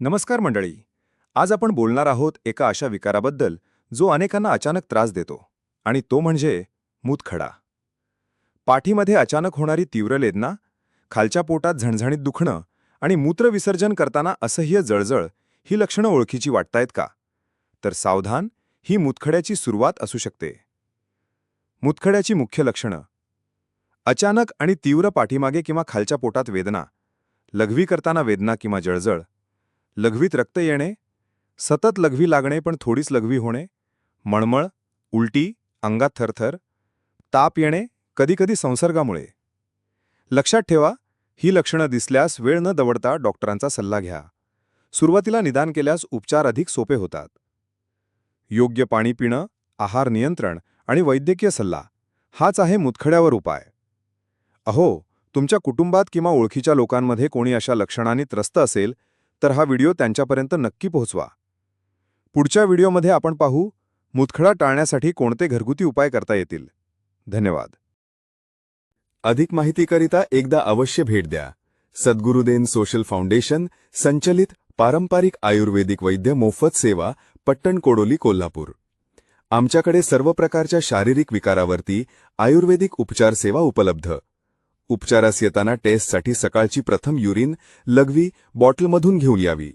नमस्कार मंडळी. आज आपण बोलणार आहोत एका अशा विकाराबद्दल जो अनेकांना अचानक त्रास देतो आणि तो म्हणजे मूतखडा. पाठीमध्ये अचानक होणारी तीव्र लेदना खालच्या पोटात झणझणीत दुखणं आणि मूत्रविसर्जन करताना असह्य जळजळ ही लक्षणं ओळखीची वाटतायत का? तर सावधान ही मूतखड्याची सुरुवात असू शकते. मूतखड्याची मुख्य लक्षणं. अचानक आणि तीव्र पाठीमागे किंवा खालच्या पोटात वेदना लघवी करताना वेदना किंवा जळजळ लघवीत रक्त येणे सतत लघवी लागणे पण थोडीच लघवी होणे मळमळ उलटी अंगात थरथर ताप येणे कधीकधी संसर्गामुळे. लक्षात ठेवा ही लक्षणं दिसल्यास वेळ न दवडता डॉक्टरांचा सल्ला घ्या. सुरुवातीला निदान केल्यास उपचार अधिक सोपे होतात. योग्य पाणी पिणं आहार नियंत्रण आणि वैद्यकीय सल्ला हाच आहे मुतखड्यावर उपाय. अहो तुमच्या कुटुंबात किंवा ओळखीच्या लोकांमध्ये कोणी अशा लक्षणांनी त्रस्त असेल तर हा व्हिडिओ त्यांच्यापर्यंत नक्की पोहोचवा. पुढच्या व्हिडिओमध्ये आपण पाहू मुतखडा टाळण्यासाठी कोणते घरगुती उपाय करता येतील. धन्यवाद. अधिक माहितीकरिता एकदा अवश्य भेट द्या. सद्गुरुदेन सोशल फाउंडेशन संचलित पारंपरिक आयुर्वेदिक वैद्य मोफत सेवा पट्टण कोडोली कोल्हापूर. आमच्याकडे सर्व प्रकारच्या शारीरिक विकारावरती आयुर्वेदिक उपचार सेवा उपलब्ध. उपचारास येताना टेस्टसाठी सकाळची प्रथम युरिन लघवी बॉटलमधून घेऊन यावी.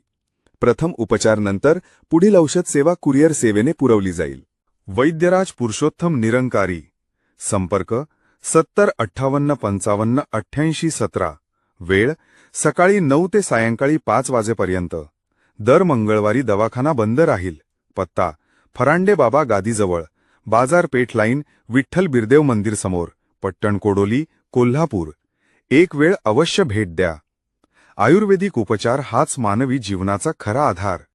प्रथम उपचार नंतर पुढील औषध सेवा कुरिअर सेवेने पुरवली जाईल. वैद्यराज पुरुषोत्तम निरंकारी. संपर्क सत्तर अठ्ठावन्न पंचावन्न अठ्ठ्याऐंशी सतरा. वेळ सकाळी नऊ ते सायंकाळी पाच वाजेपर्यंत. दर मंगळवारी दवाखाना बंद राहील. पत्ता फरांडे बाबा गादीजवळ. बाजारपेठ लाईन विठ्ठल बिरदेव मंदिर समोर. पट्टण कोडोली कोल्हापूर. एक वेळ अवश्य भेट द्या. आयुर्वेदिक उपचार हाच मानवी जीवनाचा खरा आधार.